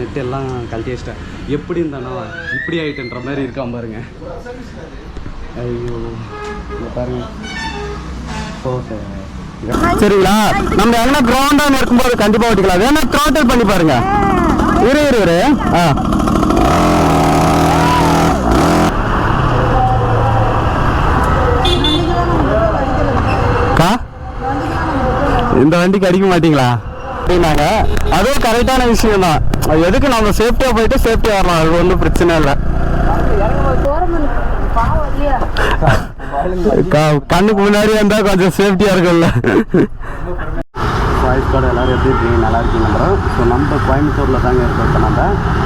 Net எல்லாம் கழட்டி வச்சிட்டேன். எப்படி இருந்தானோ இப்படி ஆயிட்டுன்ற மாதிரி இருக்கான் பாருங்க. ஐயோ பாருங்க. ஓகே சரிங்களா? நம்ம எங்கன்னா கிரவுண்டாக இருக்கும்போது கண்டிப்பாக ஓட்டிக்கலாம். வேணா த்ராட்டல் பண்ணி பாருங்க. இரு இரு இரு. ஆ. அக்கா? இந்த வண்டிக்கு அடிக்க மாட்டீங்களா? அப்படின்னாங்க. அதுவும் கரெக்டான விஷயம் தான் எதுக்கு நம்ம சேஃப்டியாக போயிட்டு சேஃப்டியாக வரலாம்? அது ஒன்றும் பிரச்சனை இல்லை. க- கண்ணுக்கு முன்னாடி வந்தா கொஞ்சம் சேஃப்டியா இருக்கும்ல. வாய்ஸ் கார்டு எல்லாரும் எப்படி இருக்கீங்க? நல்லா இருக்கீங்கன்றோம் ஸோ நம்ம கோயம்புத்தூரில் தாங்க இருக்கோம் இப்போ நம்ம.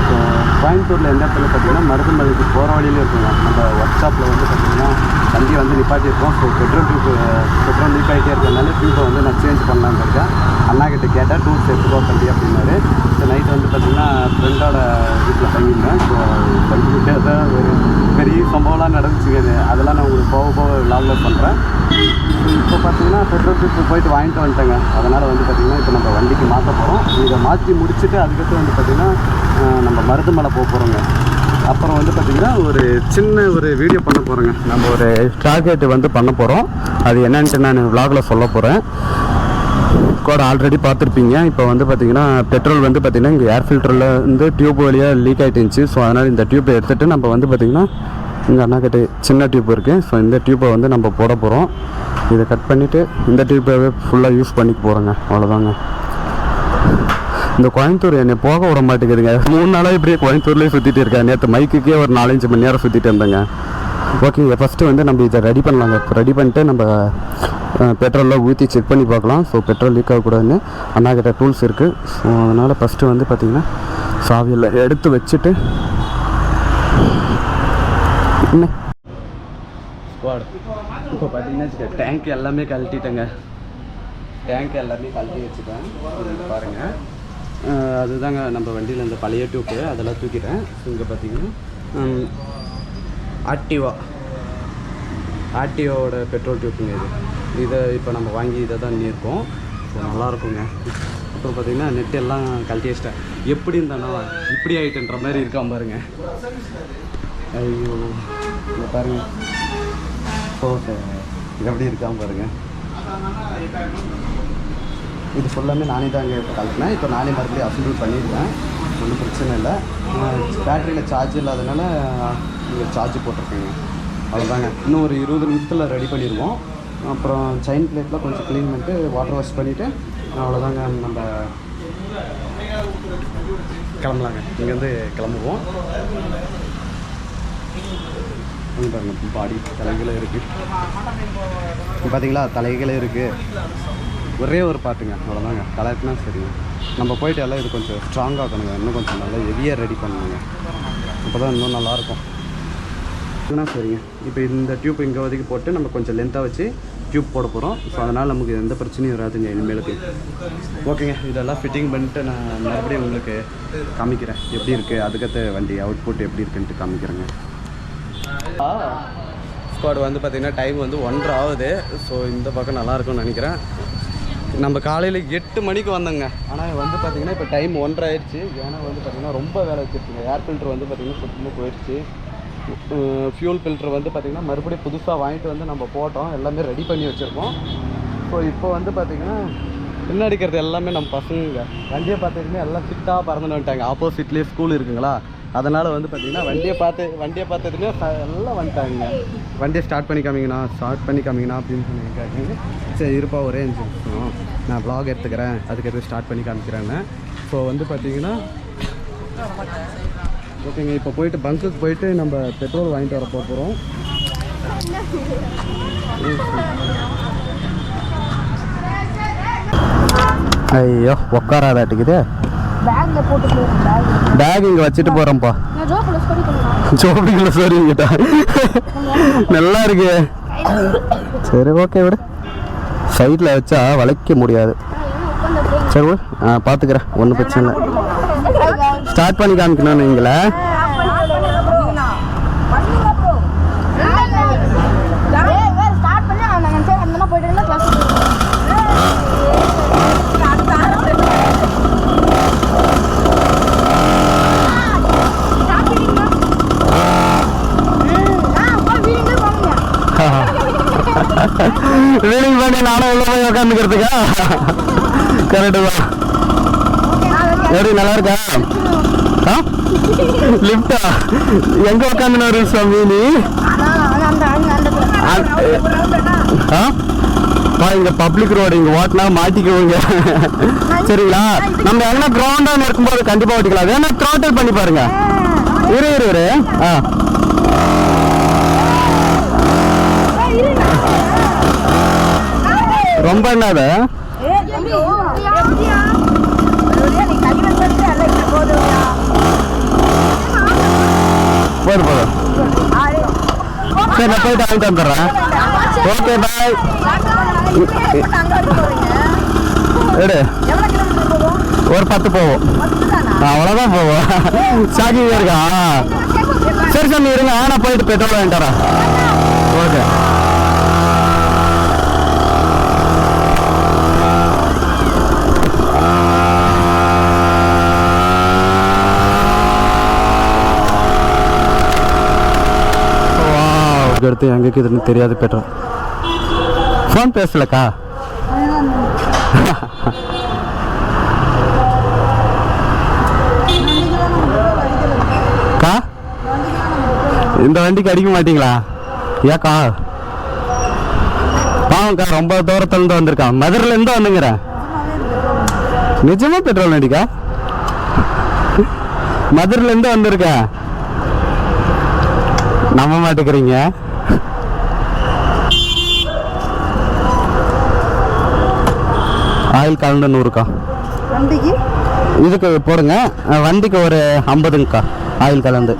ஸோ கோயம்புத்தூரில் எந்த இடத்துல பார்த்தீங்கன்னா மருதமலைக்கு போகிற வழியிலே இருக்குங்க. நம்ம ஒர்க் ஷாப்பில் வந்து பார்த்தீங்கன்னா வண்டி வந்து நிப்பாட்டியிருக்கோம். So petrol tube petrol leak ஆகிட்டே இருக்கிறதுனால டியூப்பை வந்து நான் சேஞ்ச் பண்ணலான்னு இருக்கேன். அண்ணா கிட்ட கேட்டால் டூல்ஸ் எடுத்துக்கோ தம்பி அப்படின்னாரு. ஸோ நைட் வந்து பார்த்தீங்கன்னா ஃப்ரெண்டோட வீட்டில் தங்கியிருந்தேன். ஸோ தங்கிக்கிட்டே தான் ஒரு பெரிய சம்பவம்லாம் நடந்துச்சுங்க அதெல்லாம் நான் உங்களுக்கு போக போக லாவில் பண்ணுறேன் இப்போ பார்த்தீங்கன்னா பெட்ரோல் ட்ரிப்பு போயிட்டு வாங்கிட்டு வந்துட்டேங்க. அதனால் வந்து பார்த்தீங்கன்னா இப்போ நம்ம வண்டிக்கு மாற்ற போகிறோம் இதை மாற்றி முடிச்சுட்டு அதுக்கடுத்து வந்து பார்த்தீங்கன்னா நம்ம மருதுமலை போக போகிறோங்க அப்புறம் வந்து பார்த்தீங்கன்னா ஒரு சின்ன ஒரு வீடியோ பண்ண போகிறோங்க நம்ம ஒரு டார்கெட் வந்து பண்ண போகிறோம் அது என்னன்ட்டு நான் விலாகில் சொல்ல போகிறேன் கூட ஆல்ரெடி பார்த்துருப்பீங்க. இப்போ வந்து பார்த்தீங்கன்னா பெட்ரோல் வந்து பார்த்தீங்கன்னா இங்கே ஏர் ஃபில்டரில் வந்து டியூப் வழியாக லீக் ஆகிட்டு இருந்துச்சு ஸோ அதனால் இந்த டியூப்பை எடுத்துகிட்டு நம்ம வந்து பார்த்தீங்கன்னா இங்கே அண்ணா சின்ன டியூப் இருக்குது ஸோ இந்த டியூப்பை வந்து நம்ம போட போகிறோம் இதை கட் பண்ணிவிட்டு இந்த டியூப்பை ஃபுல்லாக யூஸ் பண்ணிக்க போகிறோங்க அவ்வளோதாங்க இந்த கோயம்புத்தூர் என்னை போக விட மாட்டேங்குதுங்க. மூணு நாளாக இப்படியே கோயம்புத்தூர்லேயே சுற்றிட்டு இருக்கேன். நேற்று மைக்குக்கே ஒரு நாலஞ்சு மணி நேரம் சுற்றிட்டு இருந்தேங்க. ஓகேங்க ஃபஸ்ட்டு வந்து நம்ம இதை ரெடி பண்ணலாங்க. ரெடி பண்ணிட்டு நம்ம பெட்ரோலில் ஊற்றி செக் பண்ணி பார்க்கலாம். ஸோ பெட்ரோல் லீக் ஆகக்கூடாதுன்னு அண்ணா கிட்ட டூல்ஸ் இருக்குது ஸோ அதனால் ஃபஸ்ட்டு வந்து பார்த்திங்கன்னா சாவியில் எடுத்து வச்சுட்டு என்ன? இப்போ பார்த்தீங்கன்னா டேங்க் எல்லாமே கழட்டிட்டேங்க. டேங்க் எல்லாமே கழட்டி வச்சுட்டேன். பாருங்கள் அதுதாங்க நம்ம வண்டியில் இந்த பழைய டியூப்பு அதெல்லாம் தூக்கிட்டேன். இங்கே பார்த்தீங்கன்னா ஆக்டிவா ஆக்டிவாவோட பெட்ரோல் டியூப்புங்க இது. இதை இப்போ நம்ம வாங்கி இதை தான் இருக்கோம் ஸோ நல்லாயிருக்குங்க அப்புறம் பார்த்தீங்கன்னா நெட் எல்லாம் கழட்டி வச்சிட்டேன் எப்படி இருந்தானா இப்படி ஆகிட்டுன்ற மாதிரி இருக்கான் பாருங்க. ஐயோ இதை பாருங்க. ஓகே எப்படி இருக்கான் பாருங்க. இது ஃபுல்லாமே நானே தான் இப்போ கலட்டினேன் இப்போ நானே மறுபடியும் அசம்பிள் பண்ணியிருக்கேன் ஒன்றும் பிரச்சனை இல்லை. பேட்டரியில் சார்ஜ் இல்லாதனால இங்கே சார்ஜ் போட்டிருக்கேங்க. அவ்வளோதாங்க இன்னும் ஒரு இருபது நிமிஷத்தில் ரெடி பண்ணிடுவோம். அப்புறம் செயின் பிளேட்லாம் கொஞ்சம் க்ளீன் பண்ணிட்டு வாட்டர் வாஷ் பண்ணிவிட்டு அவ்வளோதாங்க நம்ம கிளம்பலாங்க. இங்கேருந்து கிளம்புவோம். பாருங்க பாடி தலைகளும் இருக்குது பார்த்தீங்களா தலைகளும் இருக்குது ஒரே ஒரு பாட்டுங்க அவ்வளோதாங்க தலைக்குனா சரிங்க நம்ம போயிட்டு எல்லாம் இது கொஞ்சம் ஸ்ட்ராங்காக ஆக்கணுங்க இன்னும் கொஞ்சம் நல்லா ஹெவியாக ரெடி பண்ணணுங்க. அப்போ தான் இன்னும் நல்லாயிருக்கும் இதுனா சரிங்க. இப்போ இந்த டியூப் இங்கே வரைக்கும் போட்டு நம்ம கொஞ்சம் லென்த்தாக வச்சு டியூப் போட போகிறோம் ஸோ அதனால் நமக்கு எந்த பிரச்சனையும் வராதுங்க இனிமேலுக்கு ஓகேங்க இதெல்லாம் ஃபிட்டிங் பண்ணிட்டு நான் மறுபடியும் உங்களுக்கு காமிக்கிறேன். எப்படி இருக்குது அதுக்கத்த வண்டி அவுட்புட் எப்படி இருக்குன்ட்டு காமிக்கிறேங்க. ஸ்குவாட் வந்து பார்த்திங்கன்னா டைம் வந்து ஒன்றரை ஆகுது. ஸோ இந்த பக்கம் நல்லா இருக்கும்னு நினைக்கிறேன். நம்ம காலையில் எட்டு மணிக்கு வந்தோங்க. ஆனால் வந்து பார்த்திங்கன்னா இப்போ டைம் ஒன்றரை ஆயிடுச்சு. ஏன்னா வந்து பார்த்திங்கன்னா ரொம்ப வேலை வச்சுருக்குங்க ஏர் ஃபில்ட்ரு வந்து பார்த்திங்கன்னா சுத்தமாக போயிடுச்சு. ஃபியூல் ஃபில்டர் வந்து பார்த்திங்கன்னா மறுபடியும் புதுசாக வாங்கிட்டு வந்து நம்ம போட்டோம். எல்லாமே ரெடி பண்ணி வச்சுருக்கோம். ஸோ இப்போ வந்து பார்த்திங்கன்னா பின்னாடி இருக்கிறது எல்லாமே நம்ம பசங்க. வண்டியை பார்த்துக்கிட்டே எல்லாம் ஃபிட்டாக பறந்துன்னு வந்துட்டாங்க. ஆப்போசிட்லேயே ஸ்கூல் இருக்குங்களா? அதனால் வந்து பார்த்திங்கன்னா வண்டியை பார்த்து வண்டியை பார்த்ததுமே எல்லாம் வந்துட்டாங்க. வண்டியை ஸ்டார்ட் பண்ணி காமிங்கண்ணா ஸ்டார்ட் பண்ணி காமிங்கண்ணா அப்படின்னு சொன்னீங்க. சரி இருப்பா ஒரே அஞ்சு நான் ப்ளாக் எடுத்துக்கிறேன். அதுக்கு எதுவும் ஸ்டார்ட் பண்ணி காமிக்கிறேன்னு. ஸோ வந்து பார்த்தீங்கன்னா ஓகேங்க இப்போ போயிட்டு பங்குக்கு போயிட்டு நம்ம பெட்ரோல் வாங்கிட்டு வர போகிறோம் ஐயோ போட்டு போயிடும் பேக் இங்கே வச்சுட்டு பண்ணுவேன். ஜோபிக்குள்ள சரிங்கிட்டா நல்லா இருக்கு. சரி ஓகே விடு. சைடில் வச்சா வளைக்க முடியாது. சரி ஆ பார்த்துக்கிறேன் ஒன்றும் பிரச்சனை இல்லை. ஸ்டார்ட் பண்ணி காமிக்கணும் எங்களை ரீடிங் பண்ணி நானும் உள்ள போய் உட்காந்துக்கிறதுக்கா கரெக்டு தான் எப்படி நல்லா இருக்கா? ஆ? லிஃப்டா எங்க உட்காந்துனாரு சுவாமி நீ? இங்க பப்ளிக் ரோடு இங்க ஓட்டினா மாட்டிக்குவோங்க. சரிங்களா? நம்ம எங்கன்னா கிரவுண்டா இருக்கும்போது கண்டிப்பா ஓட்டிக்கலாம். வேணா த்ரோட்டல் பண்ணி பாருங்க. இரு இரு இரு. ஆ. ரொம்ப என்னது? போதும் போதும் சரி நான் போயிட்டு வாங்கிட்டு வந்துடுறேன். ஓகே பாய் எடு. ஒரு பத்து போவோம். அவ்வளோதான் போவோம். சாக்கி இருக்கா? சரி சாமி இருங்க. நான் போயிட்டு பெட்ரோல் வாங்கிட்டு வரேன். ஓகே வாவ், எடுத்து எங்கே இதுன்னு தெரியாது பெட்ரோல் ஃபோன் பேசலக்கா? அக்கா இந்த வண்டிக்கு அடிக்க மாட்டீங்களா? ஏக்கா? பாவம்க்கா ரொம்ப தூரத்துல இருந்து வந்திருக்கான். மதுரையில இருந்து வந்துங்கிறேன். நிஜமா பெட்ரோல் அடிக்கா மதுரையில இருந்து வந்திருக்கேன். நம்ப மாட்டேங்கிறீங்க. ஆயில் கலந்து நூறுக்கா? வண்டிக்கு? இதுக்கு போடுங்க. வண்டிக்கு ஒரு ஐம்பதுங்கக்கா ஆயில் கலந்து.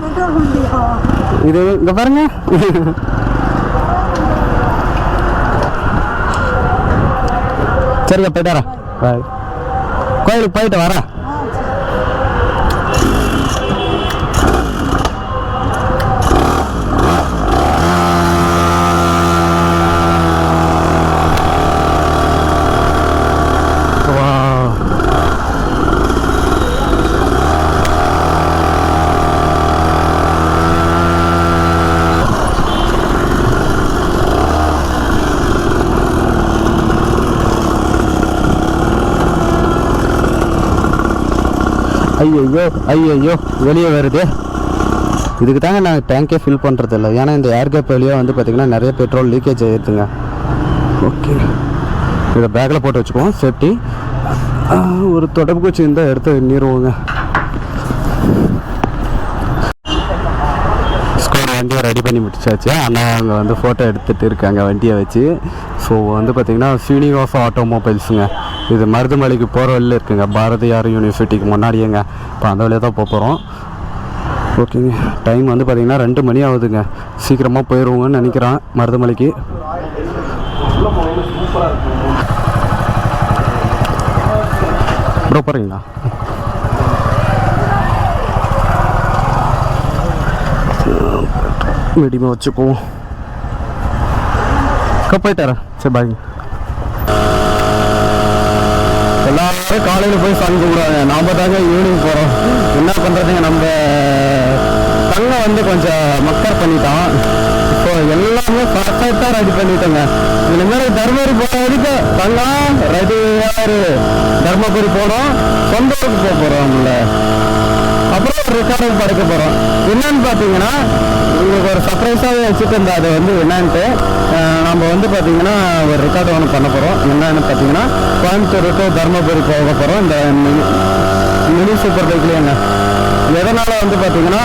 இது இங்க பாருங்க. சரிக்கா போயிட்டு வரேன். பாய். கோயிலுக்கு போயிட்டு வரேன். ஐயையோ ஐயையோ வெளியே வருது. இதுக்கு தாங்க நான் டேங்கே ஃபில் பண்ணுறது இல்லை ஏன்னா இந்த ஏர் கேப் வழியாக வந்து பார்த்திங்கன்னா நிறைய பெட்ரோல் லீக்கேஜ் ஆகிடுதுங்க ஓகே இதை பேக்கில் போட்டு வச்சுக்குவோம். சேஃப்டி ஒரு தொடர்பு குச்சி இருந்தால் எடுத்து நீருவோங்க ஸ்கூல் வண்டியை ரெடி பண்ணி முடிச்சாச்சு. ஆனால் அவங்க வந்து ஃபோட்டோ எடுத்துகிட்டு இருக்காங்க வண்டியை வச்சு. ஸோ வந்து பார்த்திங்கன்னா ஸ்ரீனிவாசா ஆட்டோமொபைல்ஸுங்க இது மருதுமலைக்கு போகிற வழியில் இருக்குங்க. பாரதியார் யூனிவர்சிட்டிக்கு முன்னாடியேங்க இப்போ அந்த வழியாக தான் போக போகிறோம் ஓகேங்க. டைம் வந்து பார்த்திங்கன்னா ரெண்டு மணி ஆகுதுங்க. சீக்கிரமாக போயிடுவோங்கன்னு நினைக்கிறேன் மருதமலைக்கு. ப்ரோ போகிறீங்களா மீடியமாக வச்சுக்குவோம். போயிட்டாரா சரி பாய் எல்லாரும் காலையில் போய் சாமி கும்பிடுவாங்க நாம தாங்க ஈவினிங் போகிறோம் என்ன பண்ணுறதுங்க நம்ம தங்க வந்து கொஞ்சம் மக்கர் பண்ணிட்டான். இப்போ எல்லாமே பர்ஃபெக்டாக ரெடி பண்ணிட்டோங்க. இனிமேல் தர்மபுரி போகிற வரைக்கும் தங்கம் ரெடியாரு தர்மபுரி போனோம். சொந்த ஊருக்கு போக போகிறோம் நம்மள. அப்புறம் ஒரு ரெக்கார்டும் படைக்க போகிறோம் என்னன்னு பார்த்தீங்கன்னா உங்களுக்கு ஒரு சர்ப்ரைஸாகவே வச்சுட்டு இருந்த அது வந்து என்னன்ட்டு நம்ம வந்து பார்த்தீங்கன்னா ஒரு ரெக்கார்டு ஒன்று பண்ண போகிறோம் என்னன்னு பார்த்தீங்கன்னா கோயம்புத்தூர் டு தர்மபுரி போக போகிறோம் இந்த மினி மினி சூப்பர் பைக்லேயேங்க எதனால் வந்து பார்த்தீங்கன்னா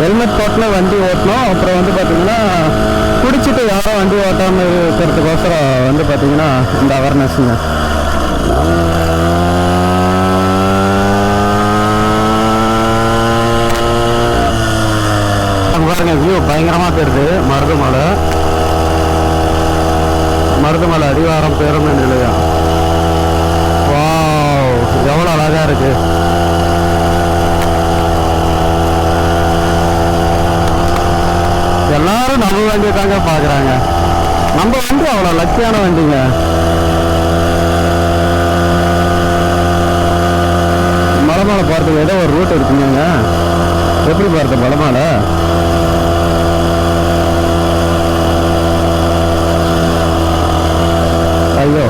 ஹெல்மெட் போட்டில் வண்டி ஓட்டணும். அப்புறம் வந்து பார்த்தீங்கன்னா குடிச்சிட்டு யாரும் வண்டி ஓட்டாமல் இருக்கிறதுக்கோசரம் வந்து பார்த்தீங்கன்னா இந்த அவேர்னஸ்ங்க அங்க வியூ பயங்கரமா தெரியுது மருதமலை மருதமலை அடிவாரம் பேருந்து நிலையம் எவ்வளோ அழகா இருக்கு. எல்லாரும் நம்ம வண்டியை தாங்க பார்க்குறாங்க நம்ம வண்டி அவ்வளோ லக்கியான வண்டிங்க. மலை மேலே போகிறதுக்கு ஏதோ ஒரு ரூட் இருக்குங்க எப்படி போகிறது மலை மேலே? tayo.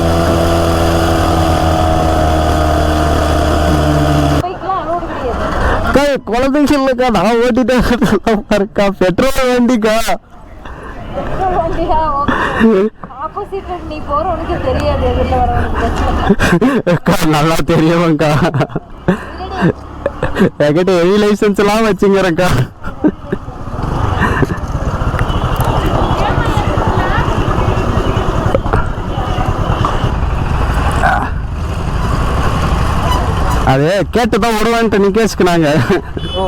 அக்கா குழந்தைங்க இல்லைக்கா நான் ஓட்டிட்டேன்க்கா பெட்ரோல் வண்டிக்கா நல்லா தெரியுமாக்கா என்கிட்ட ஹெவி லைசன்ஸ் எல்லாம் வச்சுங்கிறேன்க்கா அது கேட்டு தான் விடுவேன்ட்டு நிக்கேஷ்க்கு நாங்க. ஓ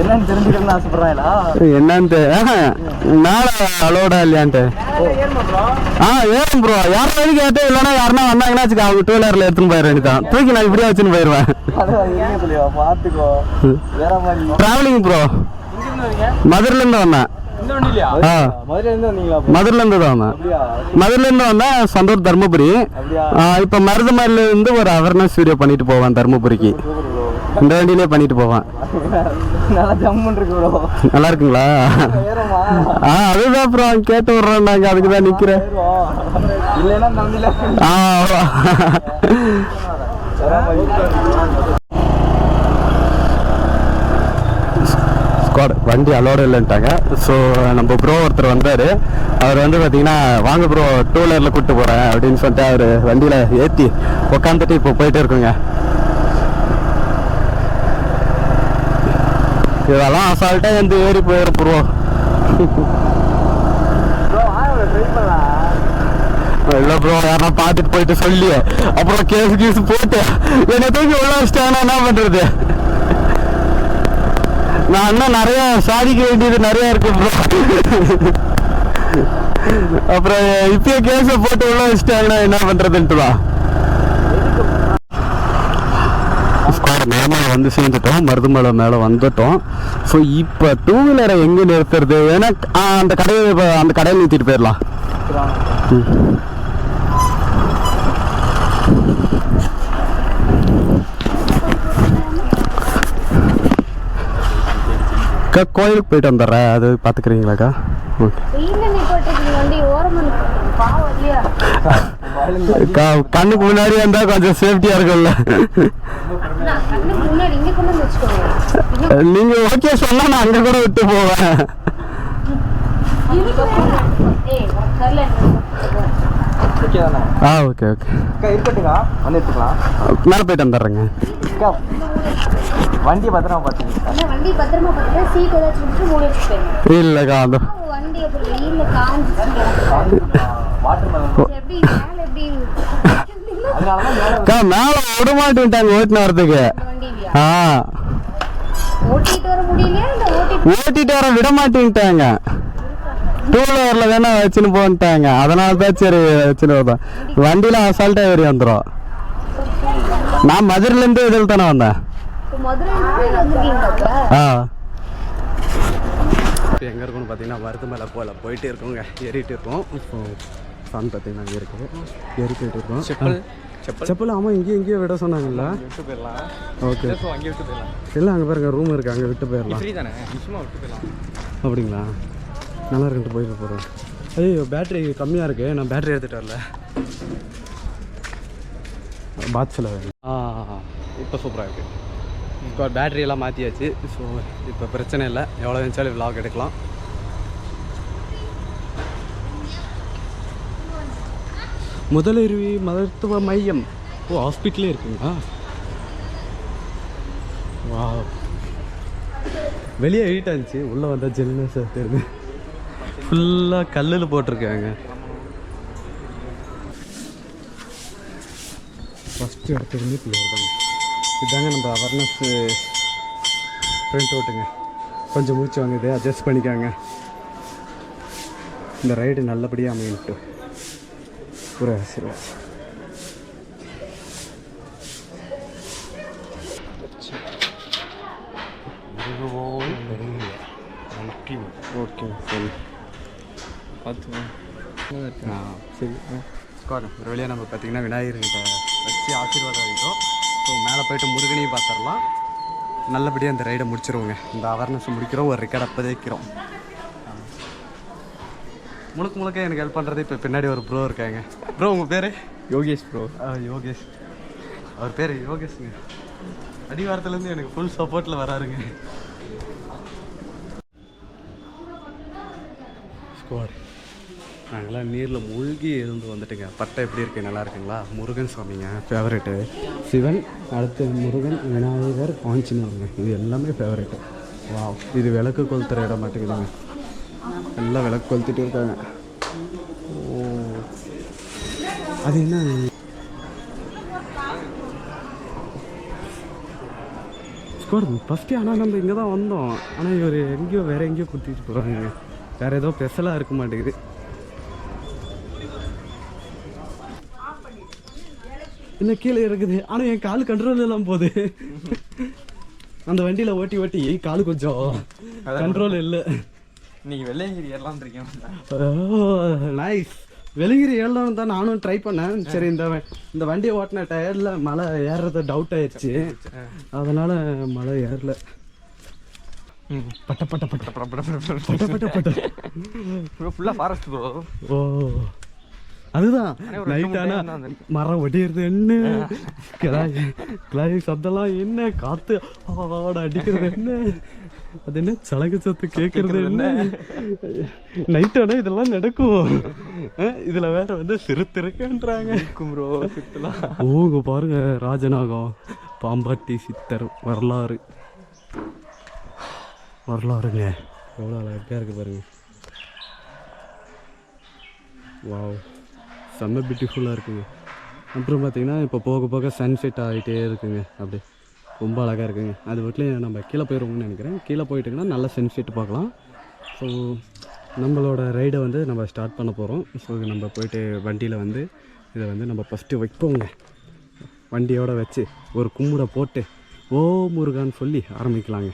என்னன்னு தெரிஞ்சுக்கணும்னு ஆசைப்படுறாங்களா? என்னன்ட்டு ஆஹா, மேலே அலோடா இல்லையான்ட்டு. ஆ ஏறும் ப்ரோ யாரும் வரைக்கும் கேட்டு இல்லைன்னா யாருன்னா வந்தாங்கன்னா வச்சுக்க அவங்க டூ வீலரில் எடுத்துன்னு போயிட வேண்டியதான் தூக்கி நான் இப்படியே வச்சுன்னு போயிடுவேன். பார்த்துக்கோ டிராவலிங் ப்ரோ மதுரையிலேருந்து வந்தேன். மதுரையில இருந்து மதுரையிலேருந்து தான் வந்தேன் அப்படியா? மதுரையிலேருந்து வந்தேன் சொந்தூர் தருமபுரி. இப்போ மருதமலையிலேருந்து ஒரு அவேர்னஸ் வீடியோ பண்ணிட்டு போவேன் தருமபுரிக்கு. இந்த வண்டியிலே பண்ணிட்டு போவேன். நல்லா இருக்குங்களா? ஆ அதுதான் அப்புறம் கேட்டு விட்றோம் நாங்கள் அதுக்கு தான் நிற்கிறேன் ஆ ஸ்குவாட் வண்டி அலோடு இல்லைன்ட்டாங்க. ஸோ நம்ம ப்ரோ ஒருத்தர் வந்தார். அவர் வந்து பார்த்தீங்கன்னா வாங்க ப்ரோ டூ வீலரில் கூப்பிட்டு போகிறேன் அப்படின்னு சொல்லிட்டு அவர் வண்டியில் ஏற்றி உட்காந்துட்டு இப்போ போயிட்டே இருக்குங்க. இதெல்லாம் அசால்ட்டாக வந்து ஏறி போயிரு ப்ரோ இல்லை ப்ரோ யாரா பார்த்துட்டு போயிட்டு சொல்லி அப்புறம் கேஸ் கீஸ் போட்டு என்னை தூக்கி உள்ள வச்சிட்டாங்கன்னா என்ன பண்ணுறது நான் இன்னும் நிறைய சாதிக்க வேண்டியது நிறைய இருக்கு ப்ரோ அப்புறம் இப்பயே கேஸை போட்டு உள்ள வச்சுட்டாங்கன்னா என்ன பண்ணுறதுன்ட்டுலாம் ஸ்கொயர் மேலே வந்து சேர்ந்துட்டோம் மருதுமலை மேலே வந்துட்டோம். ஸோ இப்போ டூ வீலரை எங்கே நிறுத்துறது? ஏன்னா அந்த கடையை அந்த கடையில் நிறுத்திட்டு போயிடலாம். அக்கா கோயிலுக்கு போயிட்டு வந்துடுறேன் அது பார்த்துக்கிறீங்களாக்கா அக்கா கண்ணுக்கு முன்னாடி வந்தால் கொஞ்சம் சேஃப்டியா இருக்கும்ல. நீங்க நீங்கள் ஓகே சொன்னால் நான் அங்கே கூட விட்டு போவேன். ஓகே தானே? ஆ ஓகே ஓகே அக்கா இருக்கட்டுங்க வந்து எடுத்துக்கலாம். மேலே போயிட்டு வந்துடுறேங்க. அக்கா வண்டி பத்திரமா பார்த்தீங்க வண்டி பத்திரமா பார்த்துட்டு சீட் ஏதாச்சும் விட்டு மூடி வச்சு போயிருங்க இல்லைக்கா அந்த வண்டி அப்புறம் வெயில்ல காஞ்சிச்சு. வாட்டர் எப்படி மேல எப்படி? மேலே அக்கா மேலே விட மாட்டேன்ட்டாங்க ஓட்டின வரதுக்கு ஆ. ஓட்டிட்டு வர முடியலையா? இல்ல ஓட்டிட்டு ஓட்டிட்டு வர விட மாட்டேன்ட்டாங்க. டூ வீலரில் வேணா வச்சுன்னு போன்ட்டாங்க. அதனால தான் சரி வச்சுன்னு வந்தோம். வண்டியில் அசால்ட்டாக ஏறி வந்துடும் நான் மதுரையிலேருந்து இதில் தானே வந்தேன். இப்போ ஆ எங்கே இருக்கும்னு பார்த்தீங்கன்னா மருது மேலே போகல போயிட்டே இருக்கோங்க. ஏறிட்டு இருக்கோம். இப்போ சன் பார்த்தீங்கன்னா அங்கே இருக்குது ஏறி போயிட்டு இருக்கோம். செப்பல்? செப்பல்? ஆமாம் இங்கேயும் இங்கேயும் விட சொன்னாங்கல்ல. விட்டு போயிடலாம். ஓகே. அங்கே விட்டு போயிடலாம். இல்லை அங்கே பாருங்க ரூம் இருக்குது அங்கே விட்டு போயிடலாம். ஃப்ரீ தானே? நிச்சயமாக விட்டு போயிடலாம். அப்படிங்களா? நல்லா இருக்குன்ட்டு போயிட்டு போகிறோம் ஐயோ பேட்டரி கம்மியாக இருக்குது நான் பேட்டரி எடுத்துகிட்டு வரல. பாத்ஸில் ஆ இப்போ சூப்பராக இருக்குது இப்போ பேட்டரி எல்லாம் மாற்றியாச்சு ஸோ இப்போ பிரச்சனை இல்லை. எவ்வளோ நினச்சாலும் விலாக் எடுக்கலாம். முதலுருவி மருத்துவ மையம். ஓ ஹாஸ்பிட்டலே இருக்குங்களா? வா வெளியே எடிட் ஆச்சு உள்ளே வந்தால் ஜெல்னஸ் தெரியுது. ஃபுல்லாக கல்லில் போட்டிருக்காங்க. ஃபஸ்ட்டு இடத்துக்குமே பிள்ளைங்க தாங்க இதாங்க நம்ம அவேர்னஸ் பிரிண்ட் அவுட்டுங்க கொஞ்சம் மூச்சு வாங்குது அட்ஜஸ்ட் பண்ணிக்காங்க. இந்த ரைடு நல்லபடியாக அமையன்ட்டு ஒரு ஆசீர்வாதம் ஓகே சரி. பார்த்துக்கோ ஆ சரி. ஸ்குவாட் ஒரு வழியாக நம்ம பார்த்தீங்கன்னா விநாயகர்கிட்ட வச்சு ஆசீர்வாதம் வாங்கிட்டோம் ஸோ மேலே போயிட்டு முருகனையும் பார்த்துடலாம். நல்லபடியாக இந்த ரைடை முடிச்சிருவோங்க. இந்த அவேர்னஸ் முடிக்கிறோம். ஒரு ரெக்கார்ட் அப்போதே வைக்கிறோம் முழுக்க முழுக்க எனக்கு ஹெல்ப் பண்ணுறது இப்போ பின்னாடி ஒரு ப்ரோ இருக்காங்க. ப்ரோ உங்கள் பேர்? யோகேஷ் ப்ரோ யோகேஷ். அவர் பேர் யோகேஷ்ங்க. அடிவாரத்துலேருந்து எனக்கு ஃபுல் சப்போர்ட்டில் வராருங்க. ஸ்குவாட் நாங்களாம் நீரில் மூழ்கி இருந்து வந்துட்டுங்க. பட்டை எப்படி இருக்குது நல்லா இருக்குங்களா? முருகன் சுவாமிங்க ஃபேவரெட்டு சிவன் அடுத்து முருகன் விநாயகர் ஆஞ்சநேயருங்க. இது எல்லாமே ஃபேவரெட்டு வா இது விளக்கு கொளுத்துற இடம் மாட்டேங்குதுங்க நல்லா விளக்கு கொளுத்திட்டு இருக்காங்க. ஓ. அது என்ன? ஃபஸ்ட்டு ஆனால் நம்ம இங்கே தான் வந்தோம். ஆனால் இவர் எங்கேயோ வேறு எங்கேயோ குத்திட்டு போகிறாங்க வேறு ஏதோ ஸ்பெஷலாக இருக்க மாட்டேங்குது. இல்லை கீழே இருக்குது ஆனால் என் கால் கண்ட்ரோல் எல்லாம் போகுது. அந்த வண்டியில் ஓட்டி ஓட்டி கால் கொஞ்சம் கண்ட்ரோல் இல்லை. இன்னைக்கு வெள்ளையங்கிரி ஏறலாம்னு இருக்கேன் நைஸ் வெளிகிரி ஏறலாம்னு தான் நானும் ட்ரை பண்ணேன். சரி இந்த இந்த வண்டியை ஓட்டின டயரில் மலை ஏறுறது டவுட் ஆயிடுச்சு. அதனால மலை ஏறல. பட்ட பட்ட பட்ட. பட்ட பட்ட பட்ட ஃபுல்லாக ஃபாரஸ்ட் ப்ரோ ஓ. அதுதான். நைட் ஆனா மரம் ஒடியிறது என்ன? கிளாய் கிளாய் சத்தம்லாம் என்ன? காத்து ஆட அடிக்கிறது என்ன? அது என்ன? சலகு சத்து கேட்கறது என்ன? நைட் ஆனா இதெல்லாம் நடக்கும். இதுல வேற வந்து சிறுத்திருக்குன்றாங்க ப்ரோ சுத்தலாம். ஓ இங்க பாருங்க ராஜநாகம். பாம்பாட்டி சித்தர் வரலாறு. வரலாறுங்க. எவ்வளோ அழகாக இருக்கு பாருங்க. வாவ் செம்ம பியூட்டிஃபுல்லாக இருக்குங்க. அப்புறம் பார்த்திங்கன்னா இப்போ போக போக சன்செட் ஆகிட்டே இருக்குங்க. அப்படியே ரொம்ப அழகாக இருக்குங்க. அது வீட்டில் நம்ம கீழே போயிடுவோம்னு நினைக்கிறேன். கீழே போயிட்டுங்கன்னா நல்ல சன்செட் பார்க்கலாம். ஸோ நம்மளோட ரைடை வந்து நம்ம ஸ்டார்ட் பண்ண போகிறோம் ஸோ நம்ம போயிட்டு வண்டியில் வந்து இதை வந்து நம்ம ஃபஸ்ட்டு வைப்போங்க. வண்டியோட வச்சு ஒரு கும்பிட போட்டு ஓ முருகான்னு சொல்லி ஆரம்பிக்கலாங்க.